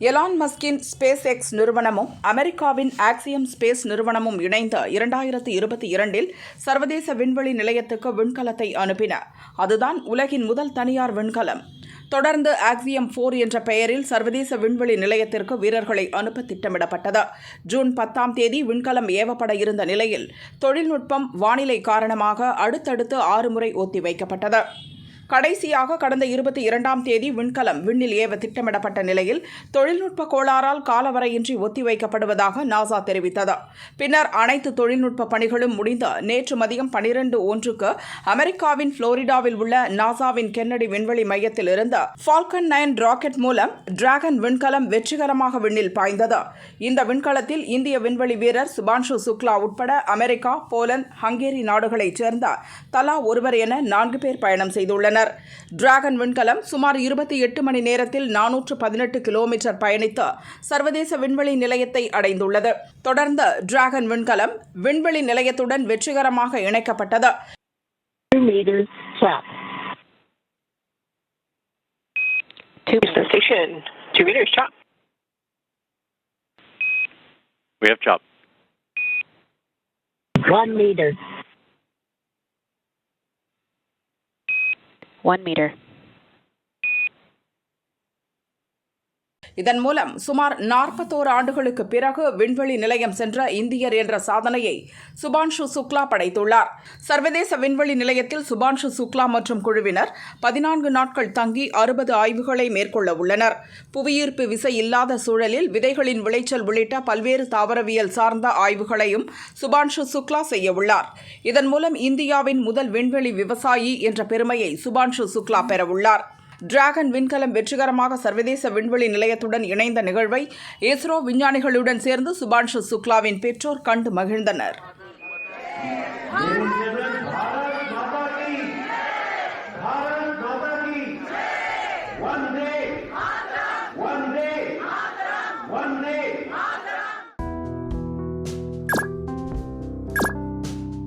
Elon மஸ்கின் SpaceX நிறுவனமும் அமெரிக்காவின் ஆக்சியம் ஸ்பேஸ் நிறுவனமும் இணைந்து இரண்டாயிரத்தி இருபத்தி இரண்டில் சர்வதேச விண்வெளி நிலையத்துக்கு விண்கலத்தை அனுப்பின. அதுதான் உலகின் முதல் தனியார் விண்கலம். தொடர்ந்து ஆக்சியம் ஃபோர் என்ற பெயரில் சர்வதேச விண்வெளி நிலையத்திற்கு வீரர்களை அனுப்ப திட்டமிடப்பட்டது. ஜூன் பத்தாம் தேதி விண்கலம் ஏவப்பட இருந்த நிலையில் தொழில்நுட்பம் வானிலை காரணமாக அடுத்தடுத்து ஆறு முறை ஒத்திவைக்கப்பட்டது. கடைசியாக கடந்த இருபத்தி இரண்டாம் தேதி விண்கலம் விண்ணில் ஏவ திட்டமிடப்பட்ட நிலையில் தொழில்நுட்ப கோளாறால் காலவரையின்றி ஒத்திவைக்கப்படுவதாக நாசா தெரிவித்தது. பின்னர் அனைத்து தொழில்நுட்ப பணிகளும் முடிந்த நேற்று மதியம் பனிரெண்டு ஒன்றுக்கு அமெரிக்காவின் புளோரிடாவில் உள்ள நாசாவின் கென்னடி விண்வெளி மையத்தில் இருந்த ஃபால்கன் நைன் ராக்கெட் மூலம் டிராகன் விண்கலம் வெற்றிகரமாக விண்ணில் பாய்ந்தது. இந்த விண்கலத்தில் இந்திய விண்வெளி வீரர் சுபான்ஷு சுக்லா உட்பட அமெரிக்கா போலந்து ஹங்கேரி நாடுகளைச் சேர்ந்த தலா ஒருவர் என நான்கு பேர் பயணம் செய்துள்ளனர். டிராகன் விண்கலம் சுமார் இருபத்தி எட்டு மணி நேரத்தில் நானூற்று பதினெட்டு கிலோமீட்டர் பயணித்து சர்வதேச விண்வெளி நிலையத்தை அடைந்துள்ளது தொடர்ந்து டிராகன் விண்கலம் விண்வெளி நிலையத்துடன் வெற்றிகரமாக இணைக்கப்பட்டது Two meters south. Two station. Two meters chop. We have chop. One meter. One meter. இதன் மூலம் சுமார் நாற்பத்தோரு ஆண்டுகளுக்கு பிறகு விண்வெளி நிலையம் சென்ற இந்தியர் என்ற சாதனையை சுபான்ஷு சுக்லா படைத்துள்ளார். சர்வதேச விண்வெளி நிலையத்தில் சுபான்ஷு சுக்லா மற்றும் குழுவினர் பதினான்கு நாட்கள் தங்கி அறுபது ஆய்வுகளை மேற்கொள்ள உள்ளனர். புவியீர்ப்பு விசை இல்லாத சூழலில் விதைகளின் விளைச்சல் உள்ளிட்ட பல்வேறு தாவரவியல் சார்ந்த ஆய்வுகளையும் சுபான்ஷு சுக்லா செய்ய உள்ளார். இதன் மூலம் இந்தியாவின் முதல் விண்வெளி விவசாயி என்ற பெருமையை சுபான்ஷு சுக்லா பெறவுள்ளார் டிராகன் விண்கலம் வெற்றிகரமாக சர்வதேச விண்வெளி நிலையத்துடன் இணைந்த நிகழ்வை இஸ்ரோ விஞ்ஞானிகளுடன் சேர்ந்து சுபான்ஷு சுக்லாவின் பெற்றோர் கண்டு மகிழ்ந்தனர். One day,